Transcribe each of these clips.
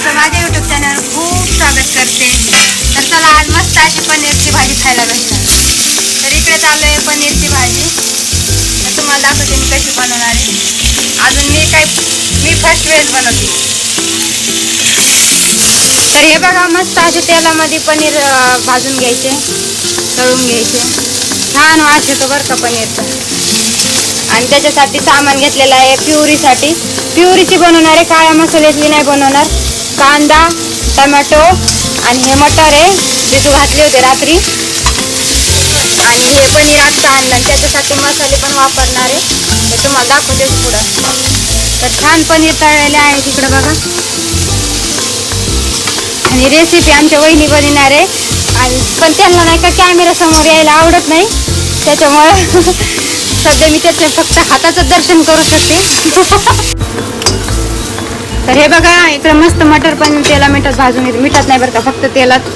तुमचं माझ्या YouTube channel खूप स्वागत करते. तर चला आज मस्त अशी पनीरची भाजी खायला भेटणार तर इकडे चालू आहे पनीरची भाजी. तर तुम्हाला दाखवते मी कशी बनवणार आहे. अजून मी काय मी फर्स्ट वेळेस बनवते. तर हे बघा मस्त असे तेलामध्ये पनीर भाजून घ्यायचे तळून घ्यायचे. छान वास येतो बरं का पनीरचा आणि त्याच्यासाठी सामान घेतलेलं आहे प्युरीसाठी. प्युरीची बनवणार आहे काळ्या मसाल्यातली नाही बनवणार. कांदा टमॅटो आणि हे मटर आहे भिजू घातले होते रात्री. आणि हे पनीर आत्ता आणलं आणि त्याच्यासाठी मसाले पण वापरणार आहे. ते तुम्हाला दाखवतेच पुढं. तर छान पनीर तळलेले आहे तिकडं बघा. आणि रेसिपी आमच्या वहिनी बनणार आहे. आणि पण त्यांना नाही का कॅमेरा समोर यायला आवडत नाही. त्याच्यामुळं सध्या मी त्याचे फक्त हाताचं दर्शन करू शकते. तर हे बघा इकडे मस्त मटर पण तेला मिठात भाजून घेत मिठात नाही बरं का फक्त तेलात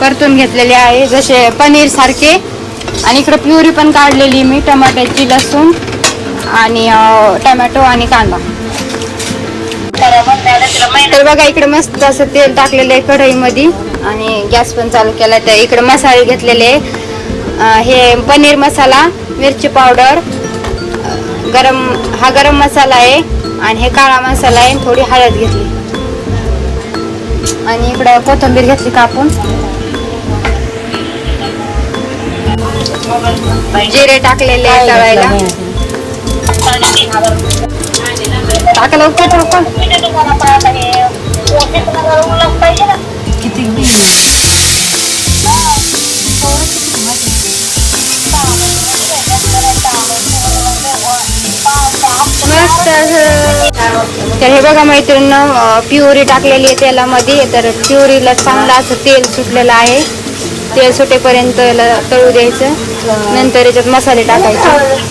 परतून घेतलेले आहे. जसे पनीर सारखे. आणि इकडे प्युरी पण काढलेली मी टमाट्याची लसूण आणि टमॅटो आणि कांदा. तर बघा इकडे मस्त असं तेल टाकलेलं आहे कढईमध्ये. आणि गॅस पण चालू केला तर इकडे मसाले घेतलेले हे पनीर मसाला मिरची पावडर गरम हा गरम मसाला आहे. आणि हे काळा मसाला आहे थोडी हळद घेतली. आणि इकडं कोथिंबीर घेतली कापून. जिरे टाकलेले आहे तळायला टाकलं लवकर टाकून मस्त. तर हे बघा मैत्रिणीनं प्युरी टाकलेली आहे तेलामध्ये. तर प्युरीला चांगलं असं तेल सुटलेलं आहे. तेल सुटेपर्यंत याला तळू द्यायचं. नंतर याच्यात मसाले टाकायचे.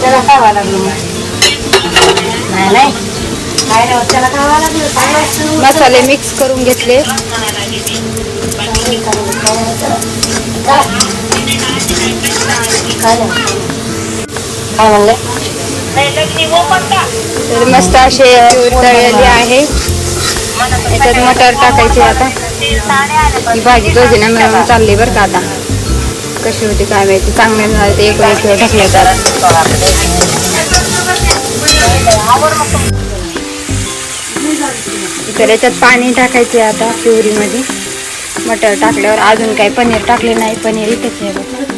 त्याला खावा लागलं? मसाले मिक्स करून घेतले. काय म्हणले? तर मस्त असे प्युरी तळलेली आहे. याच्यात मटर टाकायचे आता. ही भाजी दोघींना मिळून चालली बरं का आता. कशी होती काय माहिती. चांगल्या झाले ते एक वेळ किंवा ढकले जात तर याच्यात पाणी टाकायचे आता प्युरीमध्ये. मटर टाकल्यावर अजून काही पनीर टाकले नाही. पनीर इथेच आहे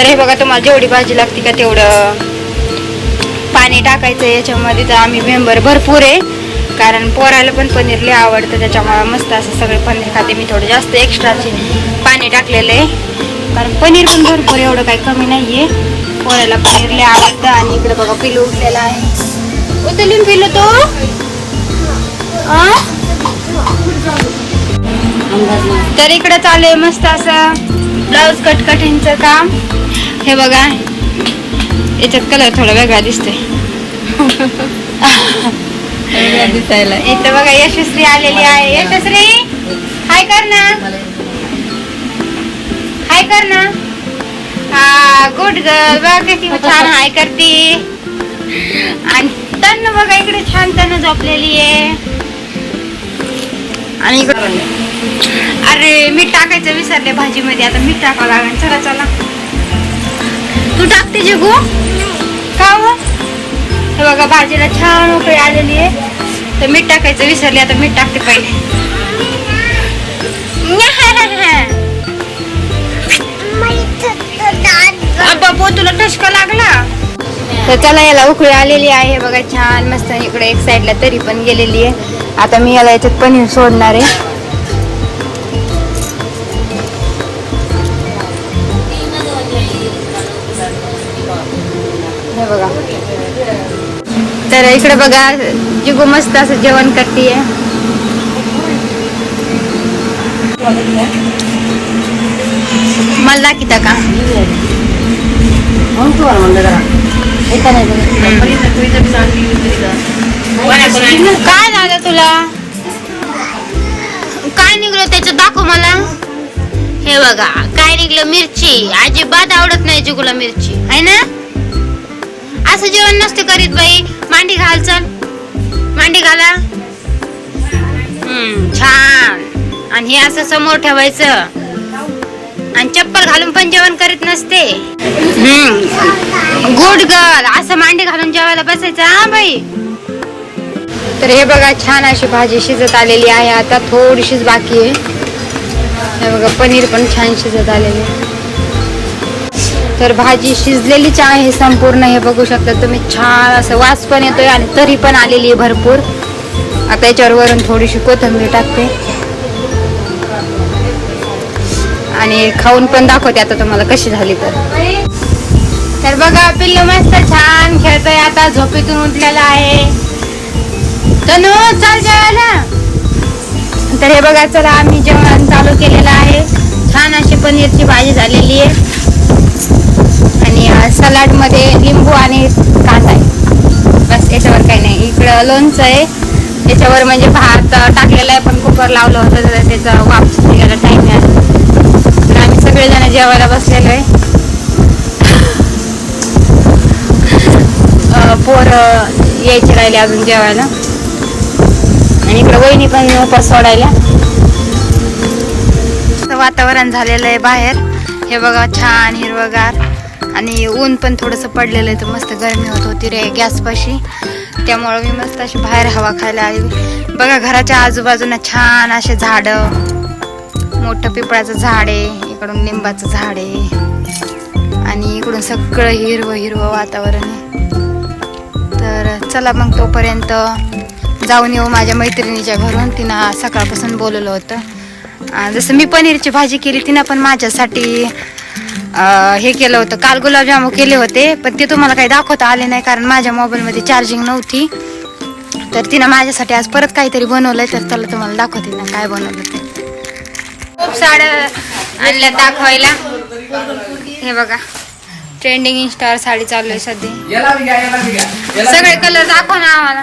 तर हे बघा तुम्हाला जेवढी भाजी लागते का तेवढं पाणी टाकायचं याच्यामध्ये तर आम्ही मेंबर भरपूर आहे. कारण पोराला पण पनीर लय आवडतं. त्याच्यामुळे मस्त असं सगळे पनीर खाते. मी थोडं जास्त एक्स्ट्राचे पाणी टाकलेलं आहे. कारण पनीर पण भरपूर एवढं काही कमी नाही आहे पोराला पनीर लय आवडतं. आणि इकडे बघा पिलू उठलेला आहे. उचलून पिलो तो. तर इकडे चालू आहे मस्त असं. ब्लाऊज कट कटिंगचं काम. हे बघा याच्यात कलर थोडा वेगळा दिसतोय. दिसायला. इथं बघा यशस्वी आलेली आहे. यशस्वी हाय कर ना हाय कर ना हा गुड गर्ल बघा किती छान हाय करते. आणि तन्न बघा इकडे छान तन्न झोपलेली आहे. आणि अरे मीठ टाकायचं विसरले भाजीमध्ये. आता मीठ टाकावं लागेल. चला चला. तू टाकते जगू का हो? हे बघा भाजीला छान उकळी आलेली आहे. तर मीठ टाकायचं विसरले आता मीठ टाकते पहिले. बाबा तुला ठसका लागला. तर चला याला उकळी आलेली आहे. बघा छान मस्त इकडे एक साईडला तरी पण गेलेली आहे. आता मी याला याच्यात पनीर सोडणार आहे. हे बघा. तर इकडे बघा जिगू मस्त असं जेवण करते मला दाखिता का? काय झालं तुला काय निघलं त्याच्यात? दाखव मला. हे बघा काय निघलं? मिरची. अजिबात आवडत नाही जुगुला मिरची. आहे ना? असं जेवण नसते करीत बाई. मांडी घाल चल. मांडी घाला. हम्म, छान. आणि हे असं समोर ठेवायचं. आणि चप्पल घालून पण जेवण करीत नसते. गुड गर्ल असं मांडी घालून जेवायला बसायचं हा बाई. तर हे बघा छान अशी भाजी शिजत आलेली आहे. आता थोडीशीच बाकी आहे. हे बघा पनीर पण छान शिजत आलेले तर भाजी शिजलेलीच आहे संपूर्ण. हे बघू शकता तुम्ही छान असं वास पण येतोय आणि तरी पण आलेली आहे भरपूर. आता याच्यावर वरून थोडीशी कोथिंबीर टाकते. आणि खाऊन पण दाखवते आता तुम्हाला कशी झाली तर. तर बघा पिल्लू मस्त छान खेळतोय आता झोपेतून उठलेला आहे. तनु चल जेवायला. तर हे बघा चला आम्ही जेवण चालू केलेलं आहे. छान अशी पनीरची भाजी झालेली आहे. आणि सलाडमध्ये लिंबू आणि कांदा आहे. बस याच्यावर काही नाही. इकडं लोणचं आहे. त्याच्यावर म्हणजे भात टाकलेला आहे पण कुकर लावलं होतं तर त्याचा वापस निघायला टाइम आहे सगळेजण जेवायला बसलेलो आहे. पोरं यायचे राहिले अजून जेवायला. आणि इकडे वहिनी पण उपास सोडायला. असं वातावरण झालेलं आहे बाहेर. हे बघा छान हिरवगार. आणि ऊन पण थोडंसं पडलेलं आहे तर मस्त गरमी होत होती रे गॅसपाशी. त्यामुळं मी मस्त अशी बाहेर हवा खायला आली. बघा घराच्या आजूबाजूला छान असे झाडं. मोठं पिपळाचं झाड आहे इकडून लिंबाचं झाड आहे. आणि इकडून सगळं हिरवं हिरवं वातावरण आहे. तर चला मग तोपर्यंत जाऊन येऊ माझ्या मैत्रिणीच्या घरून. तिनं सकाळपासून बोलवलं होतं. जसं मी पनीरची भाजी केली तिनं पण माझ्यासाठी हे केलं होतं. काल गुलाबजामू केले होते पण ते तुम्हाला काही दाखवता आले नाही कारण माझ्या मोबाईलमध्ये चार्जिंग नव्हती. तर तिनं माझ्यासाठी आज परत काहीतरी बनवलंय तर चला तुम्हाला दाखवते ना काय बनवलं ते. खूप साड्या आणल्या दाखवायला. हे बघा. ट्रेंडिंग इंस्टावर साडी चालू आहे सध्या. सगळे कलर दाखव ना आम्हाला.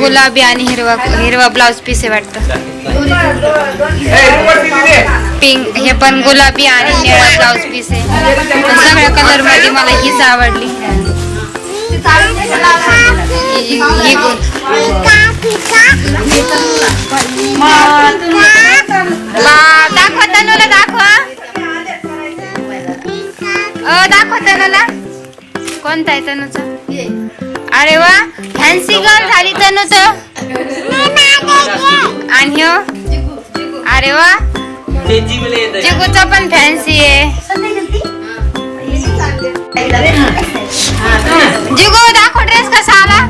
गुलाबी आणि हिरवा हिरवा ब्लाउज पीस आहे वाटतं. पिंक हे पण गुलाबी आणि निळा ब्लाउज पीस आहे. सगळ्या कलरमध्ये मला हीच आवडली. दाखवा. तनुला दाखवा अ दाखवा तनुला. कोणता आहे तनुचा? अरे वा फॅन्सी गर्ल झाली तनुच. आणि ह्यो अरे वा. जिगूचा पण फॅन्सी आहे. जिगो दाखव ड्रेस कसा आला.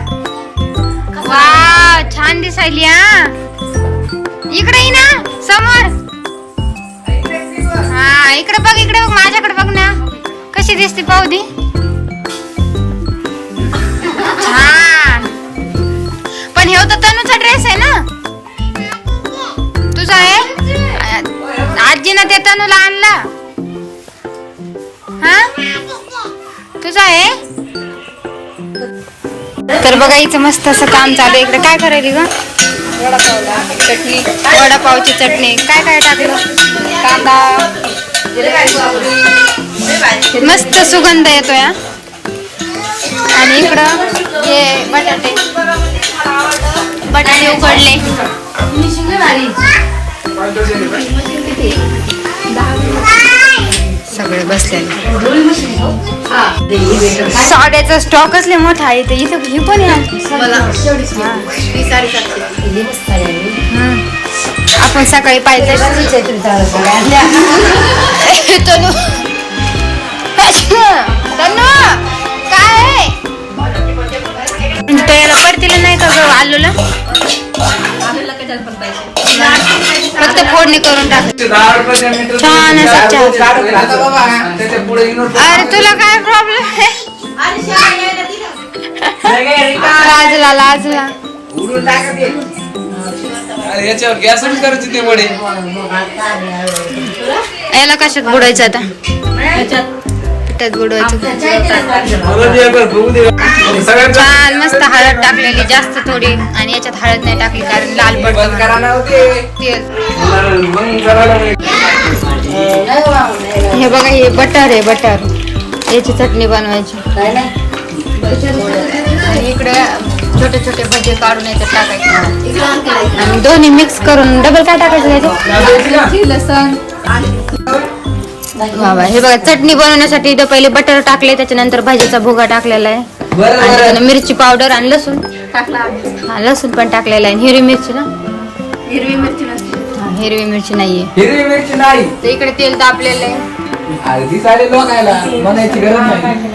वा छान दिसायली हा. इकडे ये ना समोर. हा इकडे बघ इकडे बघ माझ्याकडे बघ ना. कशी दिसते पाहुदी छान. पण हे होतं तनुचा ड्रेस आहे ना. तुझा आहे? आजीनं ते तनूला आणला. हा? तुझा आहे? तर बघा इथं मस्त असं काम चालू आहे. इकडे काय करायली ग? चटणी वडापावची चटणी. काय काय टाकलं? कांदा. मस्त सुगंध येतोय हा. आणि इकडं हे बटाटे. बटाटे उकडले. सगळे बसलेले. साड्याचा स्टॉकच लय मोठा आहे इथं इथं ही पण आहे. हं. आपण सकाळी पाहिजे. तनु. तनु काय? आहे? तो याला पडतील नाही का फक्त फोडणी करून टाक. छान असं चहा. अरे तुला काय प्रॉब्लेम आहे? लाजला लाजला. उडून टाका ते. अरे याच्यावर गॅस करायची ते वडे. याला कशात बुडवायचं आता? पिठात बुडवायचं छान मस्त हळद टाकलेली जास्त थोडी. आणि याच्यात हळद नाही टाकली कारण लाल पडतं हो. हे बघा हे बटर आहे बटर. याची चटणी बनवायची. काय नाही. आणि इकडे छोटे छोटे भजे काढून याच्यात टाकायचे. आणि दोन्ही मिक्स करून डबल काय टाकायचं याच्यात बाबा हे बघा चटणी बनवण्यासाठी इथं पहिले बटर टाकले त्याच्यानंतर भाजीचा भुगा टाकलेला आहे. बरं आणि बरं. त्यानं मिरची पावडर आणि लसूण. हा लसूण पण टाकलेला आहे. हिरवी मिरची ना? हिरवी मिरची नसते. हा, हिरवी मिरची नाहीये. हिरवी मिरची नाही. तर इकडे तेल तापलेलं आहे. अर्धी लोकायला. म्हणायची गरज नाही.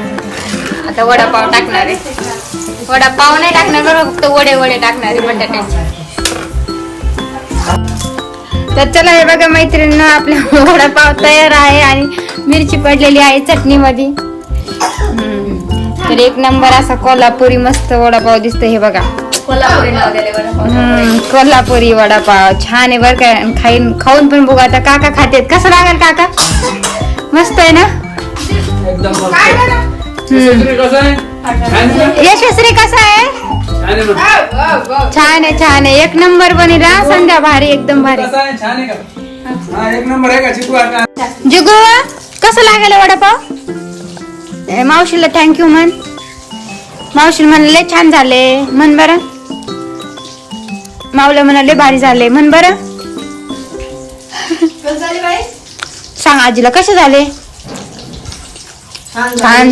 आता वडापाव टाकणार आहे. वडापाव नाही टाकणार बरं फक्त वडे वडे टाकणार आहे बटाट्याचे. तर चला हे बघा मैत्रिणीनं आपला वडापाव तयार आहे आणि मिरची पडलेली आहे चटणीमध्ये हम्म. तर एक नंबर असा कोल्हापुरी मस्त वडापाव दिसतो हे बघा कोल्हापुरी नाव दिले वडापाव हम्म, कोल्हापुरी वडापाव छान आहे बरं काय आणि खाईन खाऊन पण बघू आता काका खातेत कसं लागेल काका मस्त आहे ना एकदम मस्त. हम्म. दुसरी कसं आहे? छान आहे ना? यशस्वी कसा आहे छान आहे? छान आहे एक नंबर बनीला संध्या भारी एकदम भारी. हा जुगू कसं लागेल वडापाव? मावशीला थँक्यू म्हण. मावशी म्हणले छान झाले. म्हण बरं. माऊला म्हणाले भारी झाले. म्हण बरं. सांग आजीला कसे झाले? छान झालं. छान